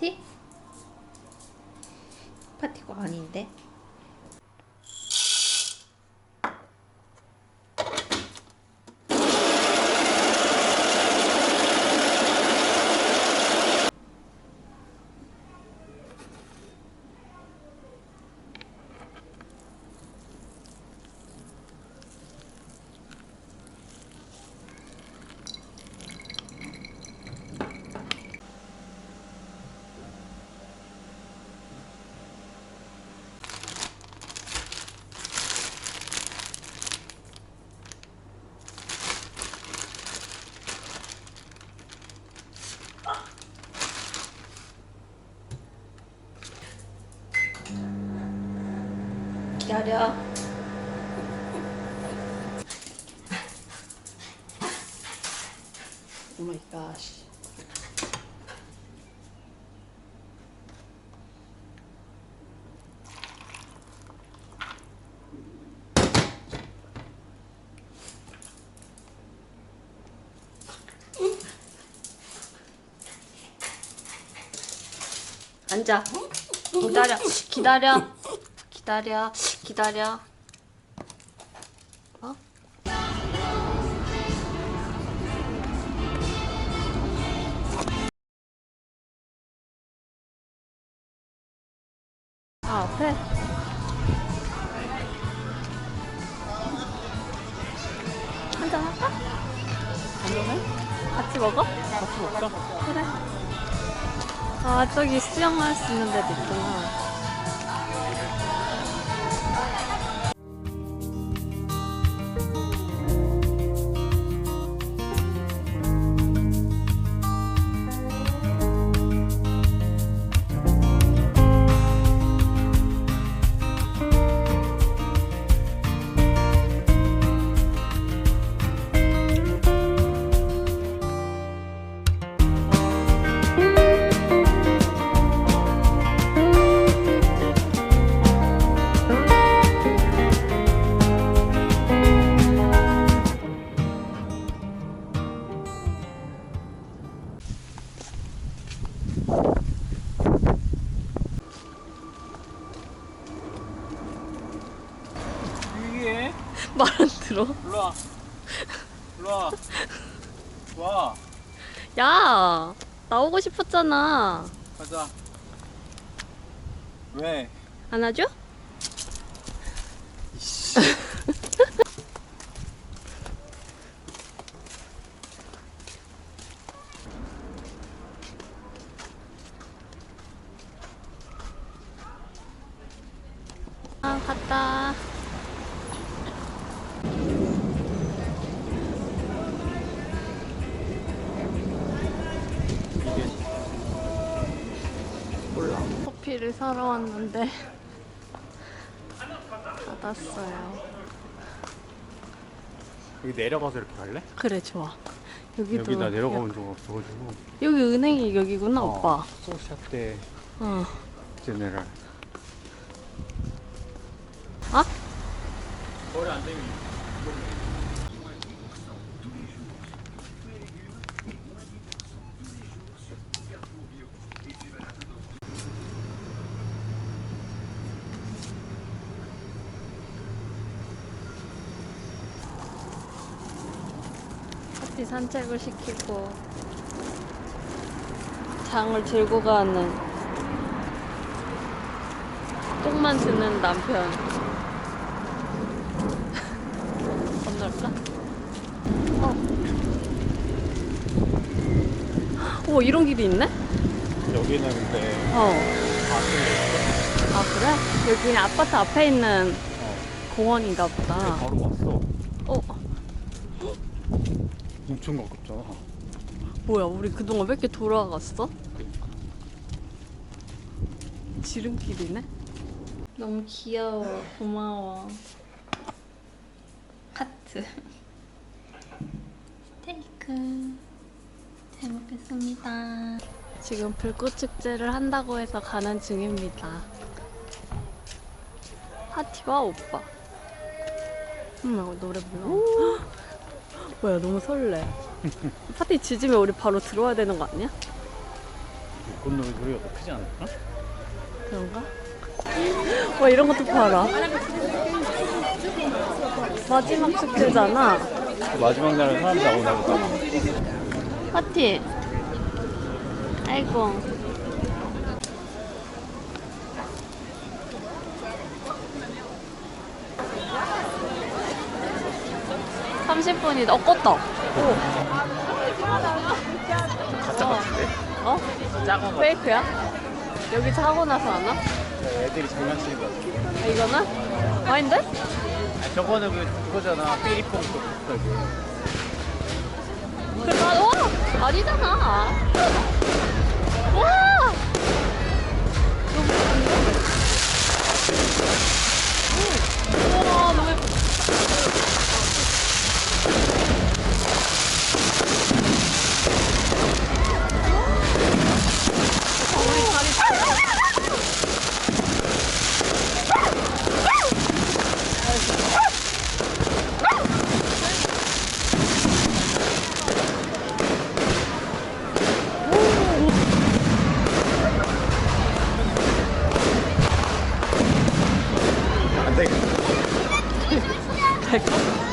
파티? 파티가 아닌데? 기다려. 오 마이 갓. 앉아. 기다려. 기다려. 기다려. 기다려. 어? 아, 앞에. 한잔 할까? 안녕해? 같이 먹어? 같이 먹자. 그래. 아, 저기 수영할 수 있는 데도 있구나. 말 안 들어. 일로 와. 일로 와. 와. 야, 나오고 싶었잖아. 가자. 왜? 안아줘? 이씨. 아, 갔다. 커피를 사러 왔는데 닫았어요. 여기 내려가서 이렇게 갈래? 그래, 좋아. 여기도 여기다 내려가본 적 없어가지고. 여기 은행이 여기구나, 오빠. 소샤테 어. 제네랄. 아? 머리 안 되면 커피 산책을 시키고 장을 들고 가는 똥만 드는 남편 건널까? 어. 오 이런 길이 있네? 여기는 근데 어. 아트 아 그래? 여기 그냥 아파트 앞에 있는 어. 공원인가 보다. 바로 왔어. 어 엄청 가깝잖아. 뭐야 우리 그동안 왜 이렇게 돌아갔어? 지름길이네? 너무 귀여워. 고마워. 하트. 스테이크. 잘 먹겠습니다. 지금 불꽃 축제를 한다고 해서 가는 중입니다. 하티와 오빠. 음, 노래 불러. 뭐야, 너무 설레. 파티 지지면 우리 바로 들어와야 되는 거 아니야? 건너면 소리가 더 크지 않을까? 그런가? 와 이런 것도 팔아. 마지막 축제잖아. 마지막 날은 사람 다 오나 보다. 파티. 아이고. 30분이 엇껐다. 어, 가짜 같은데? 어? 작은 거. 페이크야? 여기 사고 나서 안 와? 네, 애들이 장난치는 거 같아. 아, 이거는? 아닌데? 아, 저거는 그, 그거잖아. 삐리뽕 거. 아, 와! 아니잖아. 와! 너무 picked